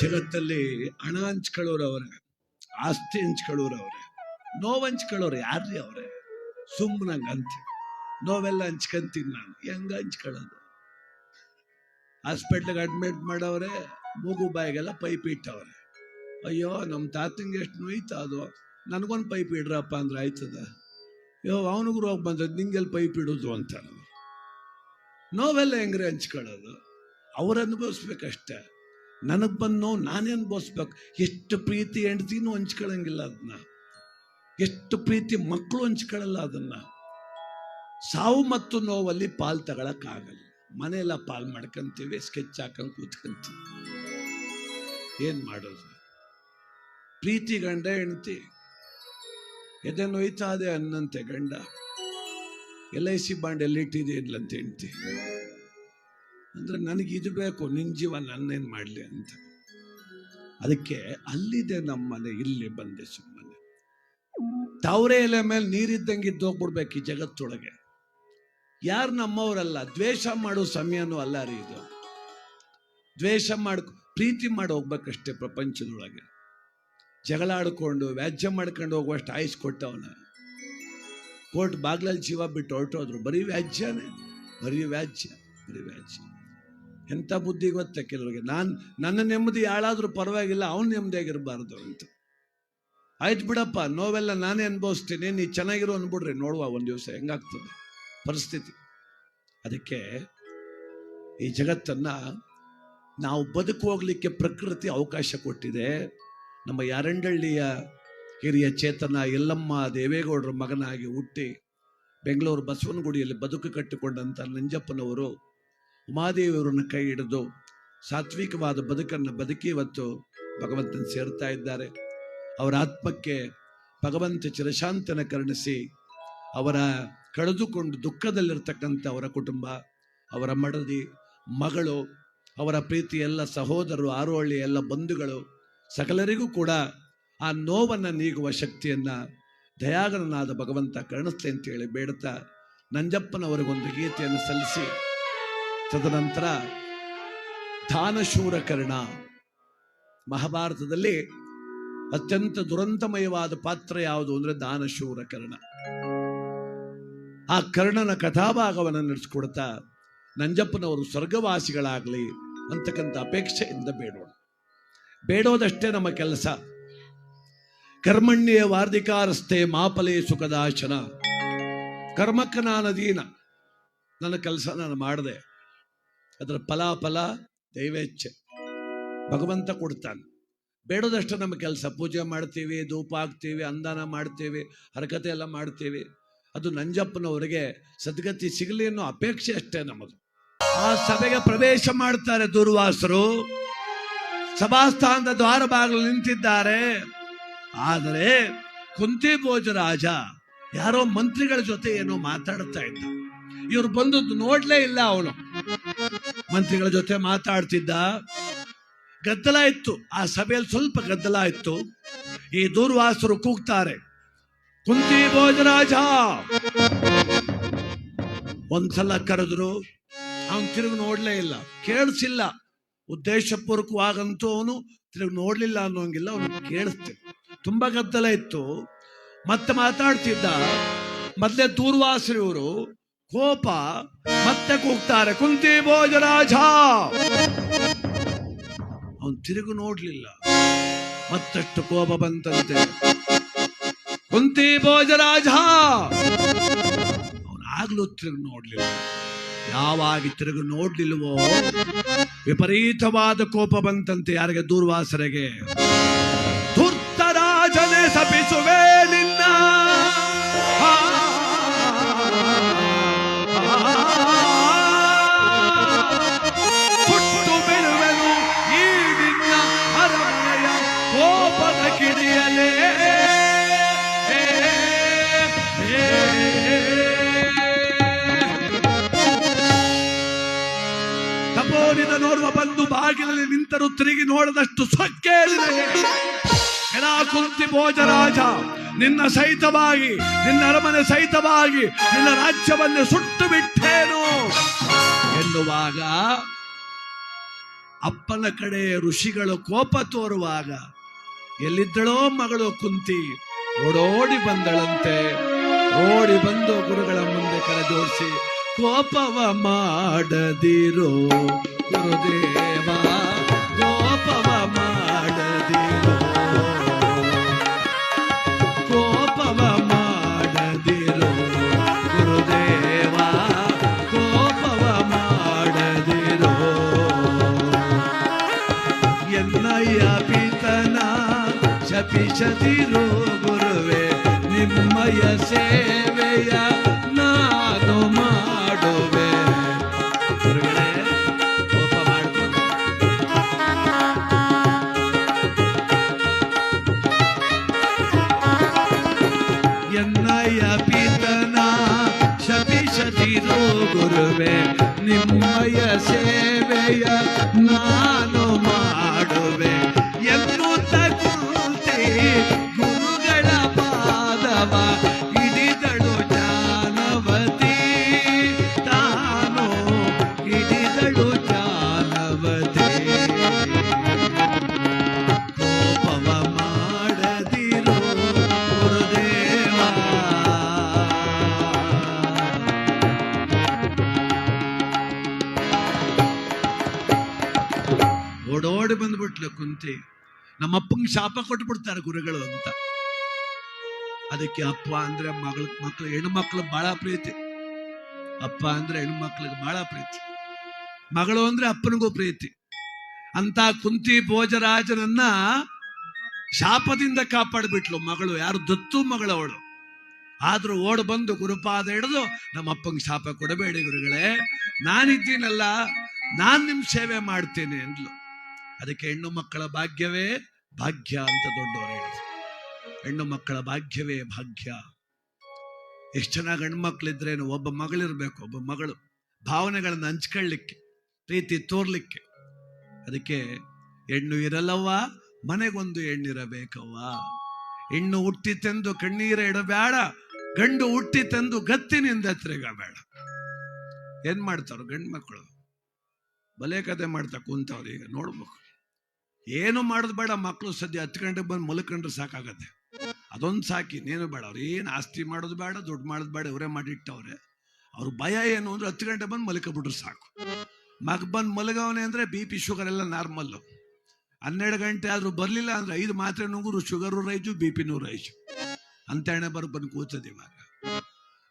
ಜಗತ್ತಲ್ಲಿ ಹಣ ಹಂಚ್ಕೊಳ್ಳೋರು ಅವರೇ, ಆಸ್ತಿ ಹಂಚ್ಕೊಳ್ಳೋರು ಅವರೇ, ನೋವು ಹಂಚ್ಕೊಳ್ಳೋರು ಯಾರ್ರಿ ಅವರೇ? ಸುಮ್ಮನಂಗೆ ಅಂತ ನೋವೆಲ್ಲ ಹಂಚ್ಕೊಂತೀನಿ ನಾನು, ಹೆಂಗ ಹಂಚ್ಕೊಳ್ಳೋದು? ಹಾಸ್ಪಿಟ್ಲಿಗೆ ಅಡ್ಮಿಟ್ ಮಾಡವ್ರೆ, ಮೂಗು ಬಾಯಿಗೆಲ್ಲ ಪೈಪ್ ಇಟ್ಟವ್ರೆ. ಅಯ್ಯೋ ನಮ್ಮ ತಾತಂಗೆ ಎಷ್ಟು ನೋಯ್ತಾ ಅದು? ನನಗೊಂದು ಪೈಪ್ ಇಡ್ರಪ್ಪ ಅಂದ್ರೆ ಆಯ್ತದ? ಅಯ್ಯೋ, ಅವನಿಗೂ ರೋಗ ಬಂದದ್ದು ನಿಂಗೆಲ್ಲಿ ಪೈಪ್ ಇಡೋದು ಅಂತ ನೋವೆಲ್ಲ ಹೆಂಗ್ರೆ ಹಂಚ್ಕೊಳ್ಳೋದು? ಅವ್ರು ಅನುಭವಿಸ್ಬೇಕಷ್ಟೇ ನನಗೆ ಬಂದು ನೋವು ನಾನೇ ಅನುಭವಿಸ್ಬೇಕು. ಎಷ್ಟು ಪ್ರೀತಿ ಹೆಂಡ್ತಿನೂ ಹಂಚ್ಕೊಳ್ಳಂಗಿಲ್ಲ ಅದನ್ನ ಎಷ್ಟು ಪ್ರೀತಿ ಮಕ್ಕಳು ಹಂಚ್ಕೊಳ್ಳಲ್ಲ ಅದನ್ನ. ಸಾವು ಮತ್ತು ನೋವಲ್ಲಿ ಪಾಲ್ ತಗೊಳಕ್ಕಾಗಲ್ಲ. ಮನೆಯೆಲ್ಲ ಪಾಲ್ ಮಾಡ್ಕಂತೀವಿ, ಸ್ಕೆಚ್ ಹಾಕೊಂಡು ಕೂತ್ಕಂತೀವಿ. ಏನ್ ಮಾಡೋದು? ಪ್ರೀತಿ ಗಂಡ, ಹೆಂಡ್ತಿ. ಎದೆ ನೋಯ್ತಾ ಅದೇ ಅನ್ನಂತೆ ಗಂಡ. ಎಲ್ ಐ ಸಿ ಬಾಂಡ್ ಎಲ್ಲಿಟ್ಟಿದೆ ಇಲ್ಲಂತ ಹೆಂಡ್ತಿ. ಅಂದ್ರೆ ನನಗೆ ಇದು ಬೇಕು, ನಿನ್ ಜೀವ ನನ್ನೇನ್ ಮಾಡ್ಲಿ ಅಂತ. ಅದಕ್ಕೆ ಅಲ್ಲಿದೆ ನಮ್ಮನೆ, ಇಲ್ಲಿ ಬಂದೆ ಸುಮ್ಮನೆ. ತಾವರೆ ಎಲೆ ಮೇಲೆ ನೀರಿದ್ದಂಗೆ ಇದ್ದೋಗ್ಬಿಡ್ಬೇಕು ಈ ಜಗತ್ತೊಳಗೆ. ಯಾರು ನಮ್ಮವರಲ್ಲ, ದ್ವೇಷ ಮಾಡೋ ಸಮಯನೂ ಅಲ್ಲ ರೀ ಇದು. ದ್ವೇಷ ಮಾಡ್, ಪ್ರೀತಿ ಮಾಡಿ ಹೋಗ್ಬೇಕಷ್ಟೇ ಪ್ರಪಂಚದೊಳಗೆ. ಜಗಳಾಡ್ಕೊಂಡು ವ್ಯಾಜ್ಯ ಮಾಡ್ಕೊಂಡು ಹೋಗುವಷ್ಟು ಆಯುಸ್ ಕೊಟ್ಟವನ. ಕೋರ್ಟ್ ಬಾಗ್ಲಲ್ಲಿ ಜೀವ ಬಿಟ್ಟು ಹೊರಟೋದ್ರು, ಬರೀ ವ್ಯಾಜ್ಯನೇ. ಬರೀ ವ್ಯಾಜ್ಯ ಬರೀ ವ್ಯಾಜ್ಯ. ಎಂಥ ಬುದ್ಧಿ ಗೊತ್ತೆ ಕೆಲವರಿಗೆ? ನಾನು, ನನ್ನ ನೆಮ್ಮದಿ ಯಾಳಾದರೂ ಪರವಾಗಿಲ್ಲ, ಅವನ ನೆಮ್ಮದಿಯಾಗಿರಬಾರ್ದು ಅಂತ. ಆಯ್ತು ಬಿಡಪ್ಪ, ನೋವೆಲ್ಲ ನಾನೇ ಅನುಭವಿಸ್ತೀನಿ, ನೀ ಚೆನ್ನಾಗಿರೋ ಅನ್ಬಿಡ್ರಿ ನೋಡುವ, ಒಂದು ದಿವಸ ಹೆಂಗಾಗ್ತದೆ ಪರಿಸ್ಥಿತಿ. ಅದಕ್ಕೆ ಈ ಜಗತ್ತನ್ನ ನಾವು ಬದುಕು ಹೋಗ್ಲಿಕ್ಕೆ ಪ್ರಕೃತಿ ಅವಕಾಶ ಕೊಟ್ಟಿದೆ. ನಮ್ಮ ಯಾರಂಡಳ್ಳಿಯ ಹಿರಿಯ ಚೇತನ ಎಲ್ಲಮ್ಮ ದೇವೇಗೌಡರ ಮಗನಾಗಿ ಹುಟ್ಟಿ ಬೆಂಗಳೂರು ಬಸವನಗುಡಿಯಲ್ಲಿ ಬದುಕು ಕಟ್ಟಿಕೊಂಡಂತ ನಂಜಪ್ಪನವರು ಉಮಾದೇವಿಯವರನ್ನು ಕೈ ಹಿಡಿದು ಸಾತ್ವಿಕವಾದ ಬದುಕನ್ನು ಬದುಕಿ ಇವತ್ತು ಭಗವಂತನ ಸೇರ್ತಾ ಇದ್ದಾರೆ. ಅವರ ಆತ್ಮಕ್ಕೆ ಭಗವಂತ ಚಿರಶಾಂತನ ಕರುಣಿಸಿ ಅವರ ಕಳೆದುಕೊಂಡು ದುಃಖದಲ್ಲಿರ್ತಕ್ಕಂಥ ಅವರ ಕುಟುಂಬ, ಅವರ ಮಡದಿ, ಮಗಳು, ಅವರ ಪ್ರೀತಿ ಎಲ್ಲ ಸಹೋದರರು, ಆರೋಹಳ್ಳಿ ಎಲ್ಲ ಬಂಧುಗಳು ಸಕಲರಿಗೂ ಕೂಡ ಆ ನೋವನ್ನು ನೀಗುವ ಶಕ್ತಿಯನ್ನ ದಯಾಗರನಾದ ಭಗವಂತ ಕರುಣಿಸ್ಲಿ ಅಂತೇಳಿ ಬೇಡುತ್ತಾ ನಂಜಪ್ಪನವರಿಗೊಂದು ಗೀತೆಯನ್ನು ಸಲ್ಲಿಸಿ ತದನಂತರ ದಾನಶೂರ ಕರ್ಣ ಮಹಾಭಾರತದಲ್ಲಿ ಅತ್ಯಂತ ದುರಂತಮಯವಾದ ಪಾತ್ರ ಯಾವುದು ಅಂದ್ರೆ ದಾನಶೂರ ಕರ್ಣ ಆ ಕರ್ಣನ ಕಥಾಭಾಗವನ್ನು ನಡೆಸ್ಕೊಡ್ತಾ ನಂಜಪ್ಪನವರು ಸ್ವರ್ಗವಾಸಿಗಳಾಗಲಿ ಅಂತಕ್ಕಂಥ ಅಪೇಕ್ಷೆಯಿಂದ ಬೇಡೋಣ. ಬೇಡೋದಷ್ಟೇ ನಮ್ಮ ಕೆಲಸ. ಕರ್ಮಣ್ಯ ವಾರ್ಧಿಕಾರಸ್ಥೆ ಮಾಪಲೆ ಸುಖದಾಶನ. ಕರ್ಮಕ್ಕ ನಾನು ನನ್ನ ಕೆಲಸ ನಾನು ಮಾಡಿದೆ. ಅದರ ಫಲಾಫಲ ದೈವೇಚ್ಛೆ. ಭಗವಂತ ಕೊಡ್ತಾನೆ. ಬೇಡದಷ್ಟು ನಮ್ಮ ಕೆಲಸ, ಪೂಜೆ ಮಾಡ್ತೀವಿ, ಧೂಪ ಹಾಕ್ತೀವಿ, ಅಂದಾನ ಮಾಡ್ತೀವಿ, ಹರಕತೆ ಎಲ್ಲ ಮಾಡ್ತೀವಿ. ಅದು ನಂಜಪ್ಪನವರಿಗೆ ಸದ್ಗತಿ ಸಿಗಲಿ ಅನ್ನೋ ಅಪೇಕ್ಷೆ ಅಷ್ಟೇ ನಮ್ಮದು. ಆ ಸಭೆಗೆ ಪ್ರವೇಶ ಮಾಡ್ತಾರೆ ದುರ್ವಾಸರು. ಸಭಾಸ್ಥಾನದ ದ್ವಾರ ಬಾಗಿಲು ನಿಂತಿದ್ದಾರೆ. ಆದರೆ ಕುಂತಿ ಭೋಜರಾಜ ಯಾರೋ ಮಂತ್ರಿಗಳ ಜೊತೆ ಏನೋ ಮಾತಾಡ್ತಾ ಇದ್ದ. ಇವ್ರು ಬಂದದ್ದು ನೋಡ್ಲೇ ಇಲ್ಲ ಅವನು. ಮಂತ್ರಿಗಳ ಜೊತೆ ಮಾತಾಡ್ತಿದ್ದ. ಗದ್ದಲ ಇತ್ತು. ಆ ಸಭೆಯಲ್ಲಿ ಸ್ವಲ್ಪ ಗದ್ದಲ ಇತ್ತು. ಈ ದೂರ್ವಾಸರು ಕೂಗ್ತಾರೆ. ಕುಂತಿ ಭೋಜರಾಜ! ಒಂದ್ಸಲ ಕರೆದ್ರು, ಅವನು ತಿರುಗಿ ನೋಡ್ಲೇ ಇಲ್ಲ. ಕೇಳಿಸಿಲ್ಲ. ಉದ್ದೇಶಪೂರ್ವಕವಾಗಂತೂ ಅವನು ತಿರುಗಿ ನೋಡ್ಲಿಲ್ಲ ಅನ್ನೋಂಗಿಲ್ಲ. ಅವನು ಕೇಳಿಸ್ತೆ. ತುಂಬಾ ಗದ್ದಲ ಇತ್ತು. ಮತ್ತೆ ಮಾತಾಡ್ತಿದ್ದ. ಮೊದ್ಲೇ ದೂರ್ವಾಸರಿವರು ಕೋಪ ಮತ್ತೆ ಕೂಗ್ತಾರೆ. ಕುಂತಿ ಭೋಜರಾಜ ಅವನು ತಿರುಗು ನೋಡ್ಲಿಲ್ಲ. ಮತ್ತಷ್ಟು ಕೋಪ ಬಂತಂತೆ. ಕುಂತಿ ಭೋಜರಾಜ ಅವನು ಆಗ್ಲೂ ತಿರುಗು ನೋಡ್ಲಿಲ್ಲ. ಯಾವಾಗ ತಿರುಗು ನೋಡ್ಲಿಲ್ವೋ? ವಿಪರೀತವಾದ ಕೋಪ ಬಂತಂತೆ ಯಾರಿಗೆ? ದೂರ್ವಾಸರಿಗೆ. ತಪೋನಿದ ನೋಡುವ ಬಂದು ಬಾಗಿಲಲ್ಲಿ ನಿಂತರು ತಿರುಗಿ ನೋಡದಷ್ಟು ಸೊಕ್ಕೇರಿದೆ ಹೆಣ ಕುಂತಿ ಭೋಜರಾಜ, ನಿನ್ನ ಸಹಿತವಾಗಿ, ನಿನ್ನ ಅರಮನೆ ಸಹಿತವಾಗಿ, ನಿನ್ನ ರಾಜ್ಯವನ್ನೇ ಸುಟ್ಟು ಬಿಟ್ಟೇನು? ಎನ್ನುವಾಗ ಅಪ್ಪನ ಕಡೆ ಋಷಿಗಳು ಕೋಪ ತೋರುವಾಗ, ಎಲ್ಲಿದ್ದಳೋ ಮಗಳು ಕುಂತಿ ಓಡೋಡಿ ಬಂದಳಂತೆ. ಓಡಿ ಬಂದು ಗುರುಗಳ ಮುಂದೆ ಕರೆದೋಡಿಸಿ ಕೋಪವ ಮಾಡದಿರೋ. ಗುರುದೇವ, ಕೋಪವ ಮಾಡದಿರೋ. ಕೋಪವ ಮಾಡದಿರೋ. ಗುರುದೇವ, ಕೋಪವ ಮಾಡದಿರೋ. ಎನ್ನಯ್ಯ ಪಿತನ ಶಪಿಸದಿರೋ ಗುರುವೆ ನಿಮ್ಮಯ ಸೇವೆಯ ನಿಮ್ಮಯ ಸೇವೆಯ ನಾನು ಮಾಡುವೆ ಶಾಪ ಕೊಟ್ಬಿಡ್ತಾರೆ ಗುರುಗಳು ಅಂತ. ಅದಕ್ಕೆ ಅಪ್ಪ ಅಂದ್ರೆ ಮಗಳ ಮಕ್ಳು ಹೆಣ್ಮಕ್ಳು ಬಹಳ ಪ್ರೀತಿ. ಅಪ್ಪ ಅಂದ್ರೆ ಹೆಣ್ಮಕ್ಳಿಗೆ ಬಹಳ ಪ್ರೀತಿ. ಮಗಳು ಅಂದ್ರೆ ಅಪ್ಪನಿಗೂ ಪ್ರೀತಿ. ಅಂತ ಕುಂತಿ ಭೋಜರಾಜನನ್ನ ಶಾಪದಿಂದ ಕಾಪಾಡ್ಬಿಟ್ಲು ಮಗಳು. ಯಾರು ದತ್ತು ಮಗಳು ಅವಳು. ಆದ್ರೂ ಓಡ್ ಬಂದು ಗುರುಪಾದ ಹಿಡಿದು ನಮ್ಮ ಅಪ್ಪಂಗೆ ಶಾಪ ಕೊಡಬೇಡಿ ಗುರುಗಳೇ. ನಾನಿದ್ದೀನಲ್ಲ, ನಾನ್ ನಿಮ್ ಸೇವೆ ಮಾಡ್ತೇನೆ ಅಂದ್ಲು. ಅದಕ್ಕೆ ಹೆಣ್ಣು ಮಕ್ಕಳ ಭಾಗ್ಯವೇ ಭಾಗ್ಯ ಅಂತ ದೊಡ್ಡವರು ಹೇಳಿದ್ರು. ಹೆಣ್ಣು ಮಕ್ಕಳ ಭಾಗ್ಯವೇ ಭಾಗ್ಯ. ಎಷ್ಟು ಚೆನ್ನಾಗಿ ಹೆಣ್ಣು ಮಕ್ಕಳಿದ್ರೇನು ಒಬ್ಬ ಮಗಳಿರ್ಬೇಕು, ಒಬ್ಬ ಮಗಳು. ಭಾವನೆಗಳನ್ನು ಹಂಚ್ಕೊಳ್ಳಿಕ್ಕೆ, ಪ್ರೀತಿ ತೋರ್ಲಿಕ್ಕೆ. ಅದಕ್ಕೆ ಹೆಣ್ಣು ಇರಲ್ಲವ್ವ, ಮನೆಗೊಂದು ಹೆಣ್ಣಿರಬೇಕವ್ವ. ಹೆಣ್ಣು ಹುಟ್ಟಿತೆಂದು ಕಣ್ಣೀರ ಇಡಬೇಡ, ಗಂಡು ಹುಟ್ಟಿತೆಂದು ಗತ್ತಿನಿಂದ ತಿರುಗಬೇಡ. ಏನ್ ಮಾಡ್ತಾರ ಗಂಡು ಮಕ್ಕಳು ಬಲೆ ಕತೆ ಮಾಡ್ತಾ ಕುಂತವ್ರು ಈಗ ನೋಡ್ಬೇಕು. ಏನು ಮಾಡೋದು ಬೇಡ ಮಕ್ಕಳು ಸದ್ಯ ಹತ್ತು ಗಂಟೆಗೆ ಬಂದು ಮಲ್ಕೊಂಡ್ರೆ ಸಾಕಾಗತ್ತೆ. ಅದೊಂದು ಸಾಕಿ, ನೀನು ಬೇಡ, ಅವ್ರು ಏನು ಆಸ್ತಿ ಮಾಡೋದು ಬೇಡ, ದುಡ್ಡು ಮಾಡೋದು ಬೇಡ, ಇವರೇ ಮಾಡಿಟ್ಟವ್ರೆ ಅವ್ರ ಭಯ ಏನು ಅಂದ್ರೆ ಹತ್ತು ಗಂಟೆ ಬಂದು ಮಲ್ಕೊಬಿಟ್ರೆ ಸಾಕು. ಮಗ ಬಂದು ಮಲಗವನೆ ಅಂದ್ರೆ ಬಿ ಪಿ ಶುಗರ್ ಎಲ್ಲ ನಾರ್ಮಲ್ಲು. ಹನ್ನೆರಡು ಗಂಟೆ ಆದ್ರೂ ಬರಲಿಲ್ಲ ಅಂದ್ರೆ ಐದು ಮಾತ್ರೆ ನುಂಗುರು, ಶುಗರು ರೈಜು, ಬಿ ಪಿನೂ ರೈಜು. ಅಂತ ಹಣೆ ಬರ್ ಬಂದು ಕೂತದೆ ಇವಾಗ.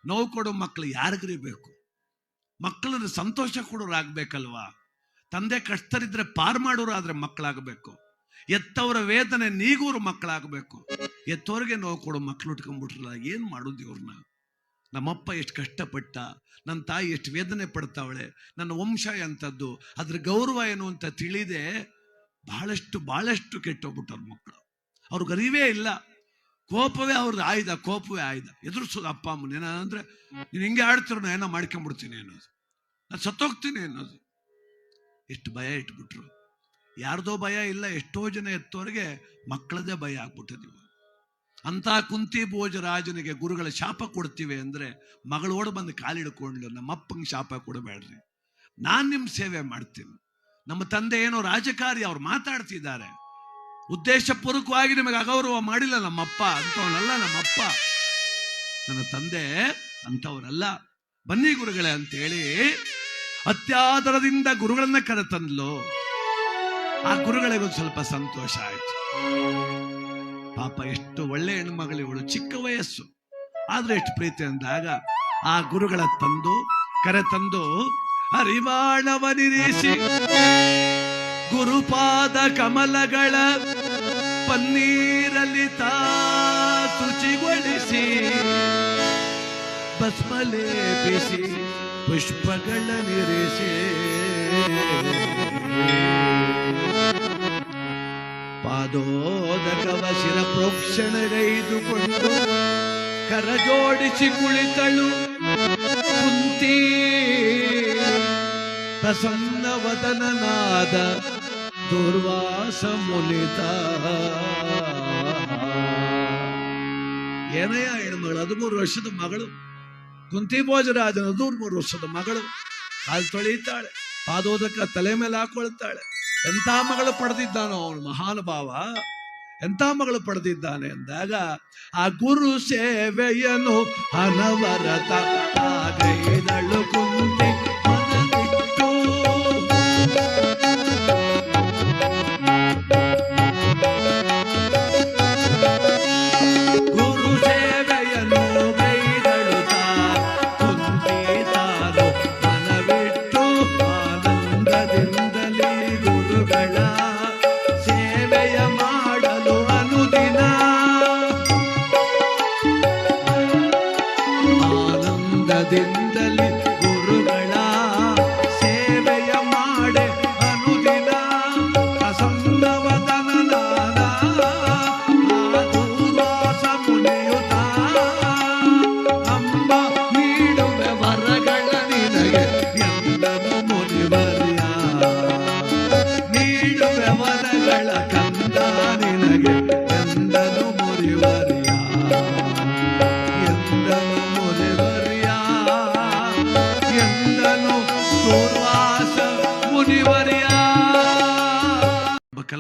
ನೋವು ಕೊಡೋ ಮಕ್ಕಳು ಯಾರಿಗ್ರಿ ಬೇಕು? ಮಕ್ಕಳನ್ನ ಸಂತೋಷ ಕೊಡೋರು ಆಗ್ಬೇಕಲ್ವಾ ತಂದೆ ಕಷ್ಟರಿದ್ರೆ ಪಾರ್ ಮಾಡೋರು ಆದ್ರೆ ಮಕ್ಕಳಾಗಬೇಕು. ಎತ್ತವರ ವೇದನೆ ನೀಗೂರು ಮಕ್ಕಳಾಗಬೇಕು. ಎತ್ತವ್ರಿಗೆ ನೋವು ಕೊಡೋ ಮಕ್ಕಳು ಉಟ್ಕೊಂಡ್ಬಿಟ್ರಲ್ಲ, ಏನು ಮಾಡೋದು ಇವ್ರನ್ನ ನಮ್ಮಪ್ಪ ಎಷ್ಟು ಕಷ್ಟಪಟ್ಟ ನನ್ನ ತಾಯಿ ಎಷ್ಟು ವೇದನೆ ಪಡ್ತಾವಳೆ, ನನ್ನ ವಂಶ ಎಂಥದ್ದು, ಅದ್ರ ಗೌರವ ಏನು ಅಂತ ತಿಳಿದೆ ಬಹಳಷ್ಟು ಬಹಳಷ್ಟು ಕೆಟ್ಟೋಗ್ಬಿಟ್ಟವ್ರ ಮಕ್ಕಳು ಅವ್ರಿಗೆ ಅರಿವೇ ಇಲ್ಲ. ಕೋಪವೇ ಅವ್ರದ್ದು ಆಯ್ದ ಕೋಪವೇ ಆಯ್ದ ಎದುರಿಸೋದು ಅಪ್ಪ, ಅಮ್ಮನ. ಏನಂದ್ರೆ, ನೀನು ಹಿಂಗೆ ಆಡ್ತಿರೋ ಏನೋ ಮಾಡ್ಕೊಂಬಿಡ್ತೀನಿ ಅನ್ನೋದು. ನಾನು ಸತ್ತೋಗ್ತೀನಿ ಅನ್ನೋದು. ಎಷ್ಟು ಭಯ ಇಟ್ಬಿಟ್ರು. ಯಾರ್ದೋ ಭಯ ಇಲ್ಲ, ಎಷ್ಟೋ ಜನ ಎತ್ತೋರಿಗೆ ಮಕ್ಕಳದೇ ಭಯ ಆಗ್ಬಿಟ್ಟದೆ ನೀವು ಅಂತ ಕುಂತಿ ಭೋಜರಾಜನಿಗೆ ಗುರುಗಳ ಶಾಪ ಕೊಡ್ತೀವಿ ಅಂದ್ರೆ ಮಗಳೋಡು ಬಂದು ಕಾಲಿಡ್ಕೊಂಡ್ಲು ನಮ್ಮ ಶಾಪ ಕೊಡಬೇಡ್ರಿ. ನಾನು ನಿಮ್ ಸೇವೆ ಮಾಡ್ತೀನಿ. ನಮ್ಮ ತಂದೆ ಏನೋ ರಾಜಕಾರಿ ಅವ್ರು ಮಾತಾಡ್ತಿದ್ದಾರೆ. ಉದ್ದೇಶಪೂರ್ವಕವಾಗಿ ನಿಮಗೆ ಅಗೌರವ ಮಾಡಿಲ್ಲ ನಮ್ಮಪ್ಪ ಅಂತವನಲ್ಲ ನಮ್ಮಪ್ಪ. ನನ್ನ ತಂದೆ ಅಂತವರಲ್ಲ ಬನ್ನಿ ಗುರುಗಳೇ ಅಂತೇಳಿ ಅತ್ಯಾದರದಿಂದ ಗುರುಗಳನ್ನ ಕರೆತಂದ್ಲು. ಆ ಗುರುಗಳಿಗೊಂದು ಸ್ವಲ್ಪ ಸಂತೋಷ ಆಯ್ತು. ಪಾಪ ಎಷ್ಟು ಒಳ್ಳೆ ಹೆಣ್ಮಗಳು ಇವಳು ಚಿಕ್ಕ ವಯಸ್ಸು. ಆದ್ರೆ ಎಷ್ಟು ಪ್ರೀತಿ ಅಂದಾಗ ಆ ಗುರುಗಳ ತಂದು ಕರೆ ತಂದು ಅರಿವಾಣವನಿರಿಸಿ ಗುರುಪಾದ ಕಮಲಗಳ ಪನ್ನೀರಲಿತಾ ಶುಚಿಗೊಳಿಸಿ. ಭಸ್ಮಲೇಪಿಸಿ ಪುಷ್ಪಗಳ ನಿರಿಸಿ ಪಾದೋದಕವ ಶಿರ ಪ್ರೋಕ್ಷಣಗೈದುಕೊಂಡು ಕರಜೋಡಿಸಿ ಕುಳಿತಳು ಕುಂತಿ. ಪ್ರಸನ್ನ ವದನನಾದ ದುರ್ವಾಸ ಮುನಿತ. ಏನಯ್ಯ ಹೆಣ್ಮಗಳು? ಹದಿಮೂರು ವರ್ಷದ ಮಗಳು. ಕುಂತಿ ಭೋಜರಾಜನ ಮೂರು ವರ್ಷದ ಮಗಳು ಕಾಲು ತೊಳೆಯುತ್ತಾಳೆ, ಪಾದೋದಕ ತಲೆ ಮೇಲೆ ಹಾಕೊಳ್ತಾಳೆ. ಎಂಥ ಮಗಳು ಪಡೆದಿದ್ದಾನೋ ಅವನು ಮಹಾನುಭಾವ? ಎಂಥ ಮಗಳು ಪಡೆದಿದ್ದಾನೆ ಅಂದಾಗ, ಆ ಗುರು ಸೇವೆಯನ್ನು ಅನವರತ ಕುಂತಿ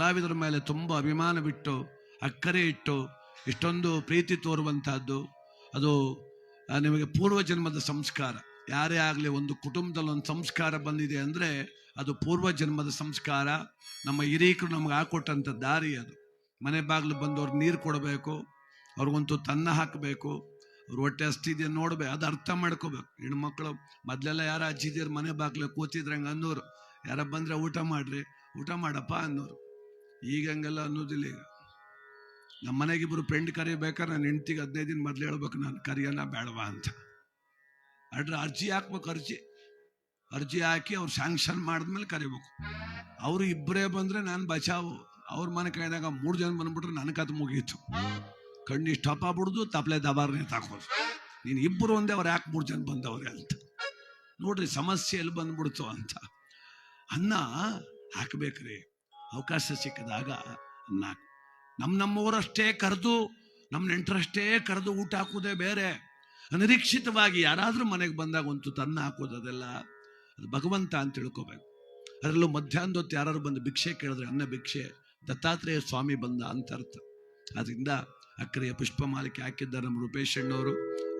ಕಲಾವಿದರ ಮೇಲೆ ತುಂಬ ಅಭಿಮಾನ ಬಿಟ್ಟು ಅಕ್ಕರೆ ಇಟ್ಟು, ಇಷ್ಟೊಂದು ಪ್ರೀತಿ ತೋರುವಂತಹದ್ದು. ಅದು ನಿಮಗೆ ಪೂರ್ವ ಜನ್ಮದ ಸಂಸ್ಕಾರ. ಯಾರೇ ಆಗಲಿ ಒಂದು ಕುಟುಂಬದಲ್ಲಿ ಒಂದು ಸಂಸ್ಕಾರ ಬಂದಿದೆ ಅಂದರೆ ಅದು ಪೂರ್ವ ಜನ್ಮದ ಸಂಸ್ಕಾರ. ನಮ್ಮ ಹಿರೀಕರು ನಮ್ಗೆ ಹಾಕೊಟ್ಟಂಥ ದಾರಿ ಅದು. ಮನೆ ಬಾಗಿಲು ಬಂದವ್ರು ನೀರು ಕೊಡಬೇಕು, ಅವ್ರಿಗಂತೂ ತನ್ನ ಹಾಕಬೇಕು, ಅವ್ರ ಹೊಟ್ಟೆ ಅಷ್ಟಿದೆ ನೋಡಬೇಕು ಅದು ಅರ್ಥ ಮಾಡ್ಕೋಬೇಕು. ಹೆಣ್ಮಕ್ಳು, ಮೊದಲೆಲ್ಲ ಯಾರ ಅಜ್ಜಿದಿರು ಮನೆ ಬಾಗಿಲು ಕೂತಿದ್ರೆ ಹಂಗೆ ಅನ್ನೋರು. ಯಾರ ಬಂದರೆ ಊಟ ಮಾಡಿರಿ, ಊಟ ಮಾಡಪ್ಪ ಅನ್ನೋರು. ಈಗ ಹಂಗೆಲ್ಲ ಅನ್ನೋದಿಲ್ಲ ಈಗ. ನಮ್ಮ ಮನೆಗೆ ಇಬ್ಬರು ಫ್ರೆಂಡ್ ಕರಿಬೇಕಾದ್ರೆ ನನ್ನ ಹೆಂಡ್ತಿಗೆ ಹದಿನೈದು ದಿನ ಮೊದಲು ಹೇಳ್ಬೇಕು ನಾನು ಕರಿಯೋಣ ಬೇಡವಾ ಅಂತ. ಅಡ್ರೆ ಅರ್ಜಿ ಹಾಕ್ಬೇಕು, ಅರ್ಜಿ. ಅರ್ಜಿ ಹಾಕಿ ಅವ್ರು ಸ್ಯಾಂಕ್ಷನ್ ಮಾಡಿದ್ಮೇಲೆ ಕರಿಬೇಕು. ಅವರು ಇಬ್ಬರೇ ಬಂದ್ರೆ ನಾನು ಬಚಾವು. ಅವ್ರ ಮನೆ ಕೈದಾಗ ಮೂರು ಜನ ಬಂದ್ಬಿಟ್ರೆ ನನ್ನ ಕತ್ ಮುಗೀತು. ಕಣ್ಣು ಇಷ್ಟು ಹಪ್ಪ ಬಿಡ್ದು ತಪ್ಪಲೆ ದಬಾರನೇ ತಾಕೋದು ನೀನು ಇಬ್ಬರು ಒಂದೇ, ಅವ್ರು ಯಾಕೆ ಮೂರು ಜನ ಬಂದವ್ರೆ ಅಂತ. ನೋಡ್ರಿ, ಸಮಸ್ಯೆ ಎಲ್ಲಿ ಬಂದ್ಬಿಡ್ತು ಅಂತ. ಅನ್ನ ಹಾಕ್ಬೇಕ್ರಿ. ಅವಕಾಶ ಸಿಕ್ಕಿದಾಗ ನಾಲ್ಕು. ನಮ್ಮ ನಮ್ಮವರಷ್ಟೇ ಕರೆದು ನಮ್ಮ ನೆಂಟರಷ್ಟೇ ಕರೆದು ಊಟ ಹಾಕೋದೇ ಬೇರೆ. ಅನಿರೀಕ್ಷಿತವಾಗಿ ಯಾರಾದರೂ ಮನೆಗೆ ಬಂದಾಗ ಒಂದು ತನ್ನ ಹಾಕೋದು ಅದೆಲ್ಲ. ಅದು ಭಗವಂತ ಅಂತ ತಿಳ್ಕೊಬೇಕು. ಅದರಲ್ಲೂ ಮಧ್ಯಾಹ್ನದ ಹೊತ್ತು ಯಾರಾದ್ರು ಬಂದು ಭಿಕ್ಷೆ ಕೇಳಿದ್ರೆ ಅನ್ನ ಭಿಕ್ಷೆ, ದತ್ತಾತ್ರೇಯ ಸ್ವಾಮಿ ಬಂದ ಅಂತ ಅರ್ಥ. ಅದರಿಂದ ಅಕ್ಕರೆಯ ಪುಷ್ಪಮಾಲಿಕೆ ಹಾಕಿದ್ದಾರೆ ನಮ್ಮ ರೂಪೇಶ್ ಅಣ್ಣವರು.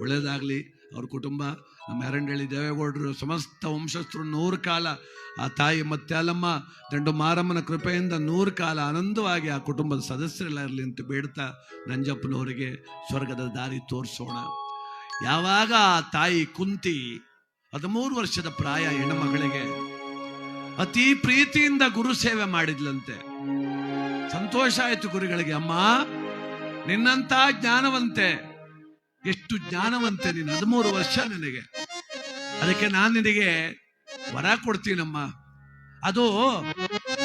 ಒಳ್ಳೇದಾಗಲಿ. ಅವ್ರ ಕುಟುಂಬ, ನಮ್ಮ ಎರಡಳ್ಳಿ ದೇವೇಗೌಡರು ಸಮಸ್ತ ವಂಶಸ್ಥರು ನೂರು ಕಾಲ ಆ ತಾಯಿ ಮತ್ತೆ ಅಲ್ಲಮ್ಮ, ದಂಡು ಮಾರಮ್ಮನ ಕೃಪೆಯಿಂದ ನೂರು ಕಾಲ ಆನಂದವಾಗಿ ಆ ಕುಟುಂಬದ ಸದಸ್ಯರೆಲ್ಲ ಇರಲಿ ಅಂತ ಬೇಡ್ತಾ ನಂಜಪ್ಪನವರಿಗೆ ಸ್ವರ್ಗದ ದಾರಿ ತೋರಿಸೋಣ. ಯಾವಾಗ ಆ ತಾಯಿ ಕುಂತಿ ಹದಿಮೂರು ವರ್ಷದ ಪ್ರಾಯ ಹೆಣ್ಣುಮಗಳಿಗೆ ಅತಿ ಪ್ರೀತಿಯಿಂದ ಗುರು ಸೇವೆ ಮಾಡಿದ್ಲಂತೆ. ಸಂತೋಷ ಆಯಿತು ಗುರುಗಳಿಗೆ, ಅಮ್ಮ ನಿನ್ನಂತ ಜ್ಞಾನವಂತೆ ಎಷ್ಟು ಜ್ಞಾನವಂತ ನೀನು ಹದಿಮೂರು ವರ್ಷ ನಿನಗೆ. ಅದಕ್ಕೆ ನಾನು ನಿನಗೆ ವರ ಕೊಡ್ತೀನಮ್ಮ ಅದು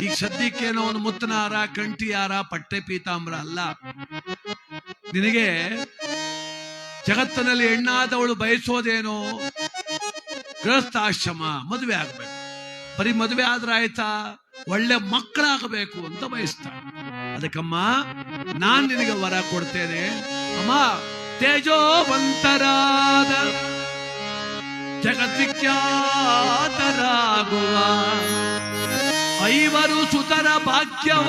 ಈಗ ಸದ್ಯಕ್ಕೇನೋ ಒಂದು ಮುತ್ತನಾರ, ಕಂಠಿಯಾರ ಕಂಠಿ ಪಟ್ಟೆ ಪೀತಾಂಬ್ರ ಅಲ್ಲ. ನಿನಗೆ ಜಗತ್ತಿನಲ್ಲಿ ಹೆಣ್ಣಾದವಳು ಬಯಸೋದೇನೋ ಗೃಹಸ್ಥಾಶ್ರಮ, ಮದುವೆ ಆಗ್ಬೇಕು. ಬರೀ ಮದುವೆ ಆದ್ರೆ ಆಯ್ತಾ? ಒಳ್ಳೆ ಮಕ್ಕಳಾಗಬೇಕು ಅಂತ ಬಯಸ್ತಾಳೆ. ಅದಕ್ಕಮ್ಮ, ನಾನ್ ನಿನಗೆ ವರ ಕೊಡ್ತೇನೆ. ಅಮ್ಮ ತೇಜೋವಂತರಾದ ಜಗತ್ತಿಖ್ಯಾತರಾಗುವ ಐವರು ಸುತರ ಭಾಗ್ಯವ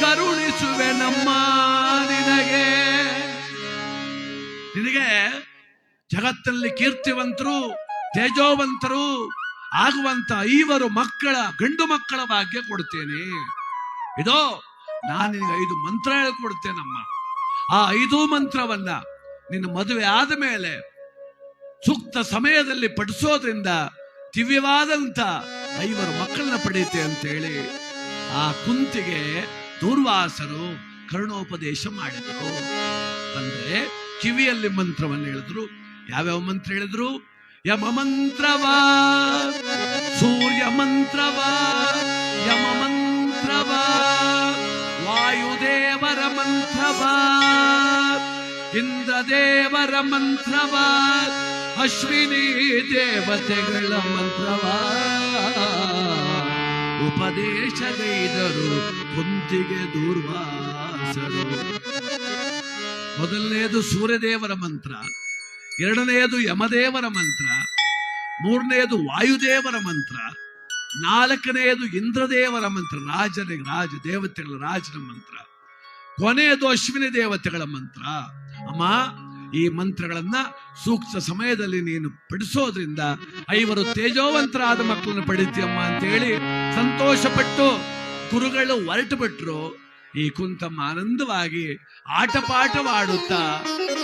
ಕರುಣಿಸುವೆ ನಮ್ಮ ನಿನಗೆ. ನಿನಗೆ ಜಗತ್ತಲ್ಲಿ ಕೀರ್ತಿವಂತರು, ತೇಜೋವಂತರು ಆಗುವಂತ ಐವರು ಮಕ್ಕಳ, ಗಂಡು ಮಕ್ಕಳ ಭಾಗ್ಯ ಕೊಡ್ತೇನೆ. ಇದೋ, ನಾನು ನಿನಗೆ ಐದು ಮಂತ್ರ ಹೇಳ್ಕೊಡ್ತೇನಮ್ಮ. ಆ ಐದು ಮಂತ್ರವನ್ನ ನಿನ್ನ ಮದುವೆ ಆದ ಮೇಲೆ ಸೂಕ್ತ ಸಮಯದಲ್ಲಿ ಪಠಿಸೋದ್ರಿಂದ ದಿವ್ಯವಾದಂತ ಐವರು ಮಕ್ಕಳನ್ನ ಪಡೆಯುತ್ತೆ ಅಂತ ಹೇಳಿ ಆ ಕುಂತಿಗೆ ದೂರ್ವಾಸರು ಕರ್ಣೋಪದೇಶ ಮಾಡಿದರು. ಅಂದ್ರೆ ಕಿವಿಯಲ್ಲಿ ಮಂತ್ರವನ್ನು ಹೇಳಿದ್ರು. ಯಾವ್ಯಾವ ಮಂತ್ರ ಹೇಳಿದ್ರು? ಯಮ ಮಂತ್ರವಾ, ಸೂರ್ಯ ಮಂತ್ರವಾ. ಇಂದ್ರದೇವರ ಮಂತ್ರವ, ಅಶ್ವಿನಿ ದೇವತೆಗಳ ಮಂತ್ರವಾ. ಉಪದೇಶಗೈದರು ಕುಂತಿಗೆ ದೂರ್ವಾಸರು. ಮೊದಲನೆಯದು ಸೂರ್ಯದೇವರ ಮಂತ್ರ ಎರಡನೆಯದು ಯಮದೇವರ ಮಂತ್ರ ಮೂರನೆಯದು ವಾಯುದೇವರ ಮಂತ್ರ ನಾಲ್ಕನೆಯದು ಇಂದ್ರದೇವರ ಮಂತ್ರ, ರಾಜನ, ರಾಜ, ದೇವತೆಗಳ ರಾಜನ ಮಂತ್ರ, ಕೊನೆಯದು ಅಶ್ವಿನಿ ದೇವತೆಗಳ ಮಂತ್ರ. ಅಮ್ಮ, ಈ ಮಂತ್ರಗಳನ್ನ ಸೂಕ್ತ ಸಮಯದಲ್ಲಿ ನೀನು ಪಡಿಸೋದ್ರಿಂದ ಐವರು ತೇಜೋವಂತರಾದ ಮಕ್ಕಳನ್ನು ಪಡಿತೀಯಮ್ಮ ಅಂತೇಳಿ ಸಂತೋಷಪಟ್ಟು ಗುರುಗಳು ಹೊರಟು ಬಿಟ್ರು ಈ ಕುಂತಮ್ಮ ಆನಂದವಾಗಿ ಆಟಪಾಠವಾಡುತ್ತಾ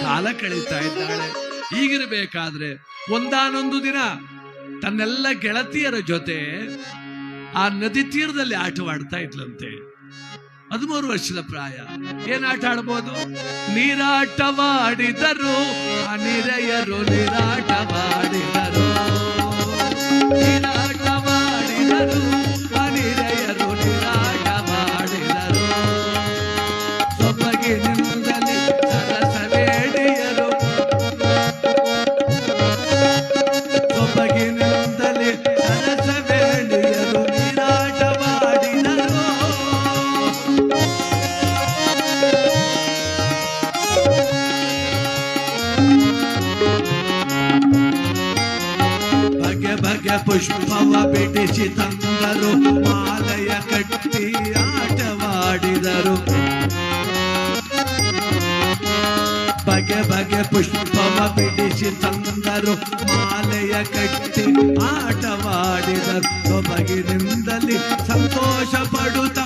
ಕಾಲ ಕಳೀತಾ ಇದ್ದಾಳೆ. ಈಗಿರಬೇಕಾದ್ರೆ ಒಂದಾನೊಂದು ದಿನ ತನ್ನೆಲ್ಲ ಗೆಳತಿಯರ ಜೊತೆ ಆ ನದಿ ತೀರದಲ್ಲಿ ಆಟವಾಡ್ತಾ ಇದ್ಲಂತೆ. ಹದಿಮೂರು ವರ್ಷದ ಪ್ರಾಯ. ಏನ್ ಆಟ ಆಡ್ಬೋದು? ನೀರಾಟವಾಡಿದರು ಅನಿರೆಯರು ನೀರಾಟವಾಡಿದರು ಬಗೆ ಬಗೆ ಪುಷ್ಪವ ಬಿಡಿಸಿ ತಂದರು ಮಾಲಯ ಕಟ್ಟಿ ಆಟವಾಡಿದರು ಬಗೆ ಬಗೆ ಪುಷ್ಪವ ಬಿಡಿಸಿ ತಂದರು ಮಾಲೆಯ ಕಟ್ಟಿ ಆಟವಾಡಿದರು ಸೊಬಗಿನಿಂದಲೇ ಸಂತೋಷ ಪಡುತ್ತ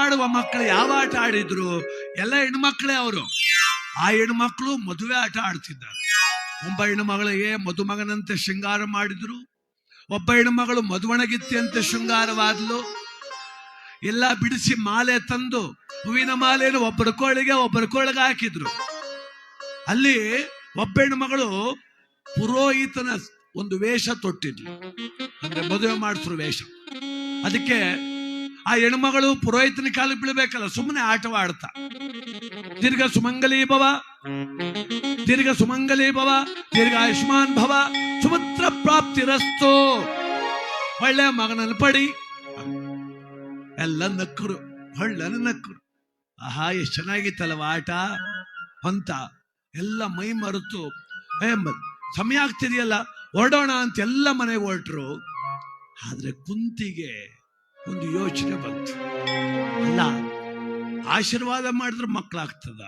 ಆಟವಾಡುವ ಮಕ್ಕಳು ಯಾವ ಆಟ ಆಡಿದ್ರು? ಎಲ್ಲ ಹೆಣ್ಮಕ್ಳೇ ಅವರು. ಆ ಹೆಣ್ಮಕ್ಳು ಮದುವೆ ಆಟ ಆಡ್ತಿದ್ದಾರೆ. ಒಬ್ಬ ಹೆಣ್ಮಗಳಿಗೆ ಮದುಮಗನಂತೆ ಶೃಂಗಾರ ಮಾಡಿದ್ರು. ಒಬ್ಬ ಹೆಣ್ಮಗಳು ಮದುವಣಗಿತ್ತಿಯಂತೆ ಶೃಂಗಾರವಾದ್ಲು. ಎಲ್ಲ ಬಿಡಿಸಿ ಮಾಲೆ ತಂದು ಹೂವಿನ ಮಾಲೆಯನ್ನು ಒಬ್ಬರ ಕೋಳಿಗೆ ಒಬ್ಬರ ಕೋಳಿಗೆ ಹಾಕಿದ್ರು. ಅಲ್ಲಿ ಒಬ್ಬ ಹೆಣ್ಣುಮಗಳು ಪುರೋಹಿತನ ಒಂದು ವೇಷ ತೊಟ್ಟಿದ್ಲು. ಅಂದ್ರೆ ಮದುವೆ ಮಾಡಿಸ್ರು ವೇಷ. ಅದಕ್ಕೆ ಆ ಹೆಣ್ಮಗಳು ಪುರೋಹಿತನ ಕಾಲಿಗೆ ಬೀಳ್ಬೇಕಲ್ಲ ಸುಮ್ಮನೆ ಆಟವಾಡ್ತಾ ದೀರ್ಘ ಸುಮಂಗಲಿ ಭವ ದೀರ್ಘ ಸುಮಂಗಲಿ ಭವ ದೀರ್ಘ ಆಯುಷ್ಮಾನ್ ಭವ ಸುಮತ್ರ ಪ್ರಾಪ್ತಿ ರಸ್ತು. ಒಳ್ಳೆ ಮಗನನ್ನು ಪಡಿ. ಎಲ್ಲ ನಕ್ಕರು ಹೊಳ್ಳನ ನಕ್ಕರು. ಆಹಾ, ಎಷ್ಟು ಚೆನ್ನಾಗಿತ್ತಲ್ವ ಆಟ. ಅಂತ ಎಲ್ಲ ಮೈ ಮರೆತು ಸಮಯ ಆಗ್ತಿದೆಯಲ್ಲ ಹೊರಡೋಣ ಅಂತ ಎಲ್ಲ ಮನೆಗೆ ಹೊರಟರು. ಆದ್ರೆ ಕುಂತಿಗೆ ಒಂದು ಯೋಚನೆ ಬಂತು. ಅಲ್ಲ, ಆಶೀರ್ವಾದ ಮಾಡಿದ್ರೆ ಮಕ್ಕಳಾಗ್ತದ?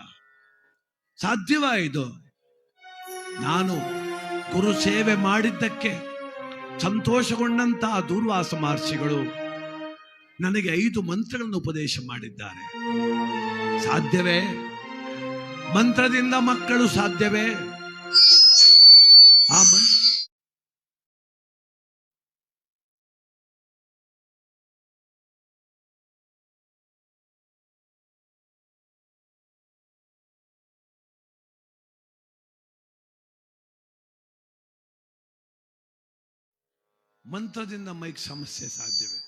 ಸಾಧ್ಯವ ಇದು? ನಾನು ಗುರು ಸೇವೆ ಮಾಡಿದ್ದಕ್ಕೆ ಸಂತೋಷಗೊಂಡಂತಹ ದೂರ್ವಾಸ ಮಹರ್ಷಿಗಳು ನನಗೆ ಐದು ಮಂತ್ರಗಳನ್ನು ಉಪದೇಶ ಮಾಡಿದ್ದಾರೆ. ಸಾಧ್ಯವೇ? ಮಂತ್ರದಿಂದ ಮಕ್ಕಳು ಸಾಧ್ಯವೇ? ಮಂತ್ರದಿಂದ ಮೈಕ್ ಸಮಸ್ಯೆ ಸಾಧ್ಯವೇ?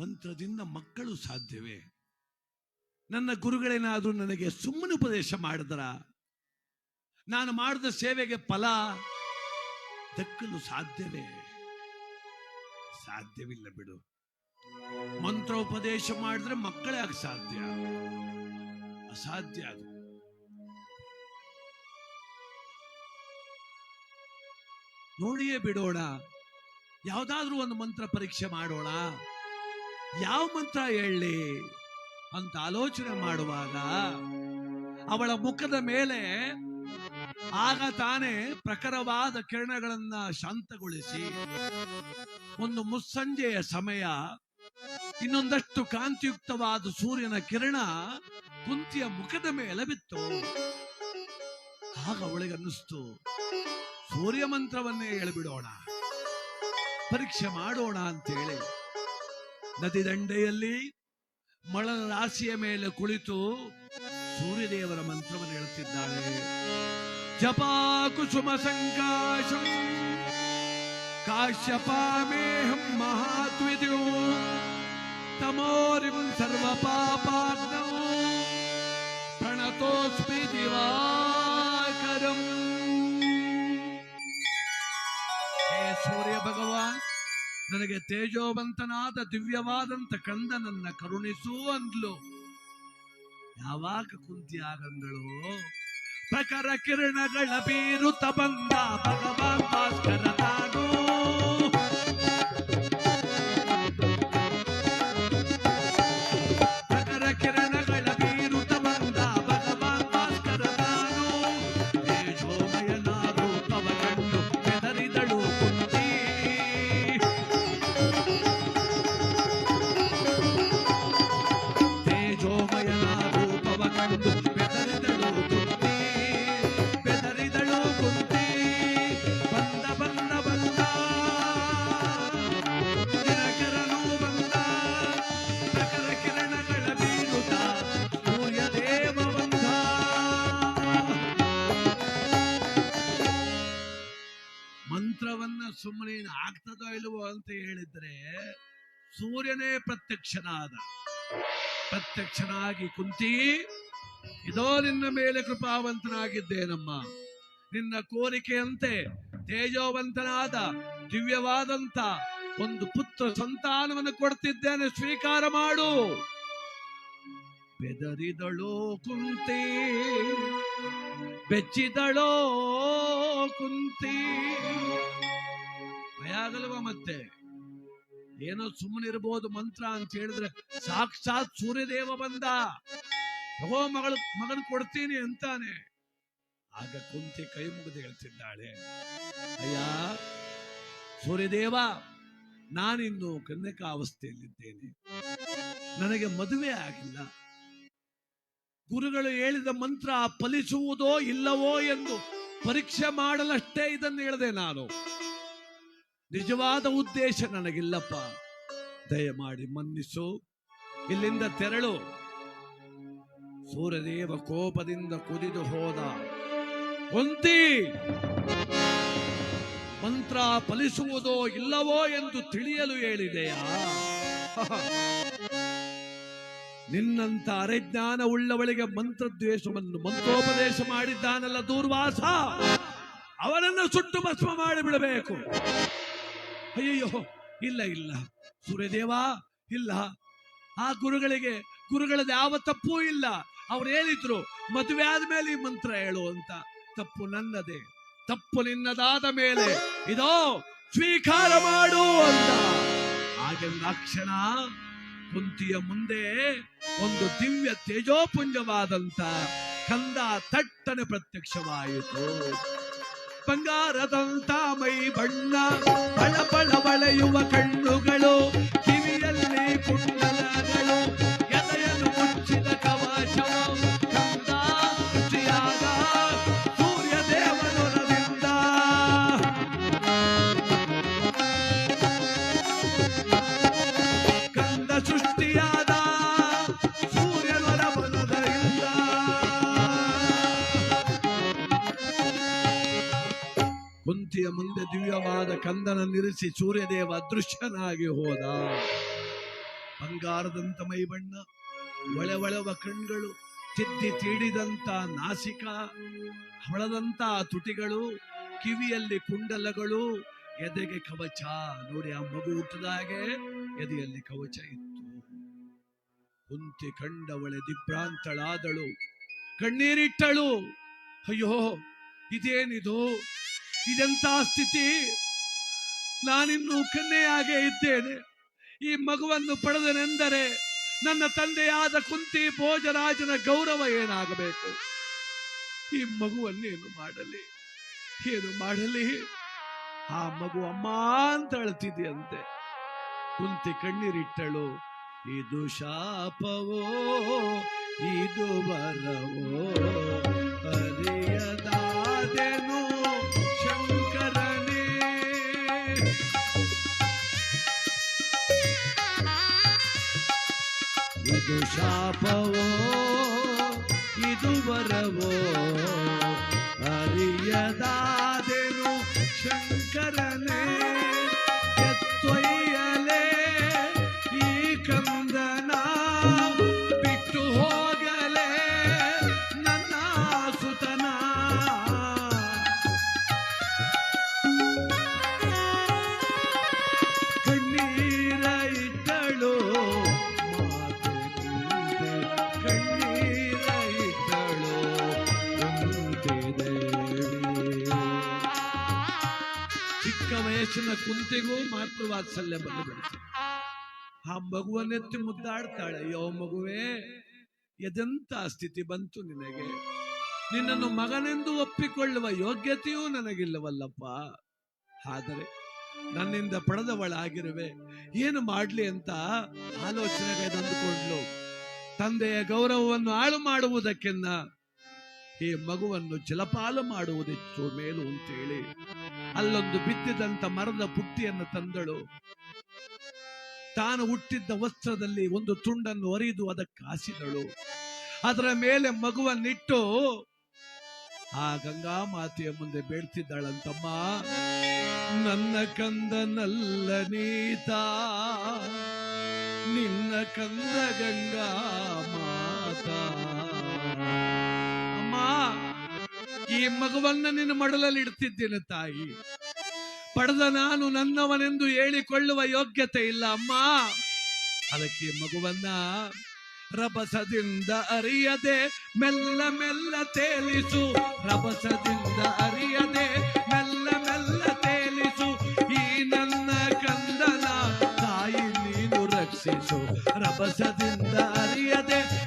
ಮಂತ್ರದಿಂದ ಮಕ್ಕಳು ಸಾಧ್ಯವೇ? ನನ್ನ ಗುರುಗಳೇನಾದರೂ ನನಗೆ ಸುಮ್ಮನೆ ಉಪದೇಶ ಮಾಡಿದ್ರ? ನಾನು ಮಾಡಿದ ಸೇವೆಗೆ ಫಲ ದಕ್ಕಲು ಸಾಧ್ಯವೇ? ಸಾಧ್ಯವಿಲ್ಲ ಬಿಡು. ಮಂತ್ರ ಉಪದೇಶ ಮಾಡಿದ್ರೆ ಮಕ್ಕಳೇ ಆಗ ಸಾಧ್ಯ. ಅಸಾಧ್ಯ ಅದು. ನೋಡಿಯೇ ಬಿಡೋಣ. ಯಾವುದಾದ್ರೂ ಒಂದು ಮಂತ್ರ ಪರೀಕ್ಷೆ ಮಾಡೋಣ. ಯಾವ ಮಂತ್ರ ಹೇಳಿ? ಅಂತ ಆಲೋಚನೆ ಮಾಡುವಾಗ ಅವಳ ಮುಖದ ಮೇಲೆ ಆಗ ತಾನೇ ಪ್ರಖರವಾದ ಕಿರಣಗಳನ್ನ ಶಾಂತಗೊಳಿಸಿ ಒಂದು ಮುಸ್ಸಂಜೆಯ ಸಮಯ ಇನ್ನೊಂದಷ್ಟು ಕಾಂತಿಯುಕ್ತವಾದ ಸೂರ್ಯನ ಕಿರಣ ಕುಂತಿಯ ಮುಖದ ಮೇಲೆ ಬಿತ್ತು. ಆಗ ಅವಳಿಗೆ ಅನ್ನಿಸ್ತು ಸೂರ್ಯ ಮಂತ್ರವನ್ನೇ ಹೇಳ್ಬಿಡೋಣ. ಪರೀಕ್ಷೆ ಮಾಡೋಣ ಅಂತೇಳಿ. ನದಿ ದಂಡೆಯಲ್ಲಿ ಮಳನ ರಾಶಿಯ ಮೇಲೆ ಕುಳಿತು ಸೂರ್ಯದೇವರ ಮಂತ್ರವನ್ನು ಹೇಳುತ್ತಿದ್ದಾಳೆ. ಜಪಾ ಕುಸುಮ ಸಂಕಾಶಂ ಕಾಶ್ಯಪಾಮೇಹಂ ಮಹಾತ್ವಿದ್ಯು ತಮೋರಿಂ ಸರ್ವ ಪಾಪಾಗ್ನೌ ಪ್ರಣತೋಸ್ಮಿ ದಿವಾಕರಂ. ನನಗೆ ತೇಜೋವಂತನಾದ ದಿವ್ಯವಾದಂತ ಕಂದನನ್ನ ಕರುಣಿಸು ಅಂದ್ಲು. ಯಾವಾಗ ಕುಂತಿಯಾಗಂದಳು ಪ್ರಕರ ಕಿರಣಗಳ ಬೀರುತ ಬಂದ ಭಗವಾನ್ ಭಾಸ್ಕರ ತಾನು ಸೂರ್ಯನೇ ಪ್ರತ್ಯಕ್ಷನಾದ. ಪ್ರತ್ಯಕ್ಷನಾಗಿ ಕುಂತಿ, ಇದೋ ನಿನ್ನ ಮೇಲೆ ಕೃಪಾವಂತನಾಗಿದ್ದೇನಮ್ಮ. ನಿನ್ನ ಕೋರಿಕೆಯಂತೆ ತೇಜೋವಂತನಾದ, ದಿವ್ಯವಾದಂತ ಒಂದು ಪುತ್ರ ಸಂತಾನವನ್ನು ಕೊಡ್ತಿದ್ದೇನೆ, ಸ್ವೀಕಾರ ಮಾಡು. ಬೆದರಿದಳೋ ಕುಂತಿ, ಬೆಚ್ಚಿದಳೋ ಕುಂತಿ. ಭಯ ಮತ್ತೆ? ಏನೋ ಸುಮ್ಮನಿರ್ಬೋದು ಮಂತ್ರ ಅಂತ ಹೇಳಿದ್ರೆ ಸಾಕ್ಷಾತ್ ಸೂರ್ಯದೇವ ಬಂದ. ತಗೋ ಮಗಳು, ಮಗನ್ ಕೊಡ್ತೀನಿ ಅಂತಾನೆ. ಆಗ ಕುಂತಿ ಕೈ ಮುಗಿದು ಹೇಳ್ತಿದ್ದಾಳೆ, ಅಯ್ಯ, ಸೂರ್ಯದೇವ, ನಾನಿನ್ನು ಕನ್ಯಕಾವಸ್ಥೆಯಲ್ಲಿದ್ದೇನೆ. ನನಗೆ ಮದುವೆ ಆಗಿಲ್ಲ. ಗುರುಗಳು ಹೇಳಿದ ಮಂತ್ರ ಫಲಿಸುವುದೋ ಇಲ್ಲವೋ ಎಂದು ಪರೀಕ್ಷೆ ಮಾಡಲಷ್ಟೇ ಇದನ್ನು ಹೇಳಿದೆ ನಾನು. ನಿಜವಾದ ಉದ್ದೇಶ ನನಗಿಲ್ಲಪ್ಪ. ದಯಮಾಡಿ ಮನ್ನಿಸು. ಇಲ್ಲಿಂದ ತೆರಳು. ಸೂರ್ಯದೇವ ಕೋಪದಿಂದ ಕುದಿದು ಹೋದ. ಕುಂತಿ. ಮಂತ್ರ ಫಲಿಸುವುದೋ ಇಲ್ಲವೋ ಎಂದು ತಿಳಿಯಲು ಹೇಳಿದೆಯಾ? ನಿನ್ನಂತ ಅರೆಜ್ಞಾನ ಉಳ್ಳವಳಿಗೆ ಮಂತ್ರದ್ವೇಷವನ್ನು ಮಂತ್ರೋಪದೇಶ ಮಾಡಿದ್ದಾನಲ್ಲ ದೂರ್ವಾಸ. ಅವನನ್ನು ಸುಟ್ಟು ಭಸ್ಮ ಮಾಡಿಬಿಡಬೇಕು. ಅಯ್ಯಯ್ಯೋ, ಇಲ್ಲ ಇಲ್ಲ. ಸೂರ್ಯದೇವ ಇಲ್ಲ. ಆ ಗುರುಗಳಿಗೆ ಗುರುಗಳ ಯಾವ ತಪ್ಪೂ ಇಲ್ಲ. ಅವ್ರು ಹೇಳಿದ್ರು, ಮದುವೆ ಆದ್ಮೇಲೆ ಈ ಮಂತ್ರ ಹೇಳು ಅಂತ. ತಪ್ಪು ನನ್ನದೆ, ತಪ್ಪು ನಿನ್ನದಾದ ಮೇಲೆ. ಇದೋ, ಸ್ವೀಕಾರ ಮಾಡು ಅಂತ. ಹಾಗೆಂದಾಕ್ಷಣ ಕುಂತಿಯ ಮುಂದೆ ಒಂದು ದಿವ್ಯ ತೇಜೋಪುಂಜವಾದಂತ ಕಂದ ತಟ್ಟನೆ ಪ್ರತ್ಯಕ್ಷವಾಯಿತು. ಬಂಗಾರದಂತ ಮೈ ಬಣ್ಣ ಬಳ ಬಳ ಬಳೆಯುವ ಕಣ್ಣುಗಳು ಕಿವಿಯಲ್ಲಿ ಕುಂಡಲಗಳು. ಕುಂತಿಯ ಮುಂದೆ ದಿವ್ಯವಾದ ಕಂದನ ನಿರಿಸಿ ಸೂರ್ಯದೇವ ಅದೃಶ್ಯನಾಗಿ ಹೋದ. ಬಂಗಾರದಂತ ಮೈ ಬಣ್ಣ ಒಳೆವಳೆವ ಕಣ್ಗಳು ತಿದ್ದಿ ತೀಡಿದಂತ ನಾಸಿಕ ಹೊಳದಂತ ತುಟಿಗಳು, ಕಿವಿಯಲ್ಲಿ ಕುಂಡಲಗಳು, ಎದೆಗೆ ಕವಚ. ನೋಡಿ ಆ ಮಗು ಹುಟ್ಟದಾಗೆ ಎದೆಯಲ್ಲಿ ಕವಚ ಇತ್ತು. ಕುಂತಿ ಕಂಡವಳೆ ದಿಗ್ಭ್ರಾಂತಳಾದಳು. ಕಣ್ಣೀರಿಟ್ಟಳು. ಅಯ್ಯೋ, ಇದೇನಿದು? ಇದೆಂತ ಸ್ಥಿತಿ? ನಾನಿನ್ನು ಕನ್ನೆಯಾಗೇ ಇದ್ದೇನೆ. ಈ ಮಗುವನ್ನು ಪಡೆದನೆಂದರೆ ನನ್ನ ತಂದೆಯಾದ ಕುಂತಿ ಭೋಜರಾಜನ ಗೌರವ ಏನಾಗಬೇಕು? ಈ ಮಗುವನ್ನೇನು ಮಾಡಲಿ? ಏನು ಮಾಡಲಿ? ಆ ಮಗು ಅಮ್ಮ ಅಂತ ಅಳ್ತಿದೆಯಂತೆ. ಕುಂತಿ ಕಣ್ಣೀರಿಟ್ಟಳು. ಇದು ಶಾಪವೋ? ಇದು ಬರವೋ ಅರಿಯದಾದೆನು ಇದು ಶಾಪವೋ? ಇದು ವರವೋ? ಅರಿಯದಾದೆನು ಶಂಕರನೇ? ಕುಂತಿಗೂ ಮಾತೃವಾತ್ಸಲ್ಯ ಬಂದು ಬಂದುಬಿಡುತ್ತೆ. ಆ ಮಗುವನ್ನೆತ್ತಿ ಮುದ್ದಾಡ್ತಾಳೆ. ಯೋ ಮಗುವೇ, ಎದೆಂತ ಸ್ಥಿತಿ ಬಂತು ನಿನಗೆ? ನಿನ್ನನ್ನು ಮಗನೆಂದು ಒಪ್ಪಿಕೊಳ್ಳುವ ಯೋಗ್ಯತೆಯೂ ನನಗಿಲ್ಲವಲ್ಲಪ್ಪ. ಆದರೆ ನನ್ನಿಂದ ಪಡೆದವಳಾಗಿರುವೆ. ಏನು ಮಾಡ್ಲಿ ಅಂತ ಆಲೋಚನೆಗೆ ತಂದುಕೊಂಡ್ಲು. ತಂದೆಯ ಗೌರವವನ್ನು ಹಾಳು ಮಾಡುವುದಕ್ಕಿನ್ನ ಈ ಮಗುವನ್ನು ಜಲಪಾಲು ಮಾಡುವುದಿತ್ತು ಮೇಲು ಅಂತೇಳಿ. ಅಲ್ಲೊಂದು ಬಿತ್ತಿದಂತ ಮರದ ಪುಟ್ಟಿಯನ್ನು ತಂದಳು. ತಾನು ಹುಟ್ಟಿದ್ದ ವಸ್ತ್ರದಲ್ಲಿ ಒಂದು ತುಂಡನ್ನು ಒರಿದು ಅದಕ್ಕೆ ಹಾಸಿದಳು. ಅದರ ಮೇಲೆ ಮಗುವನ್ನಿಟ್ಟು, ಆ ಗಂಗಾ ಮಾತೆಯ ಮುಂದೆ ಬೇಡ್ತಿದ್ದಾಳಂತಮ್ಮ ನನ್ನ ಕಂದನಲ್ಲ ನೀತ. ನಿನ್ನ ಕಂದ ಗಂಗಾ ಮಾತಾ. ಈ ಮಗುವನ್ನ ನಿನ್ನ ಮಡಲಲ್ಲಿ ಇಡ್ತಿದ್ದೇನೆ ತಾಯಿ. ಪಡೆದ ನಾನು ನನ್ನವನೆಂದು ಹೇಳಿಕೊಳ್ಳುವ ಯೋಗ್ಯತೆ ಇಲ್ಲ, ಅಮ್ಮ. ಅದಕ್ಕೆ ಮಗುವನ್ನ ರಭಸದಿಂದ ಅರಿಯದೆ ಮೆಲ್ಲ ಮೆಲ್ಲ ತೇಲಿಸು. ರಭಸದಿಂದ ಅರಿಯದೆ ಮೆಲ್ಲ ಮೆಲ್ಲ ತೇಲಿಸು. ಈ ನನ್ನ ಕಂದನ ತಾಯಿ ನೀನು ರಕ್ಷಿಸು. ರಭಸದಿಂದ ಅರಿಯದೆ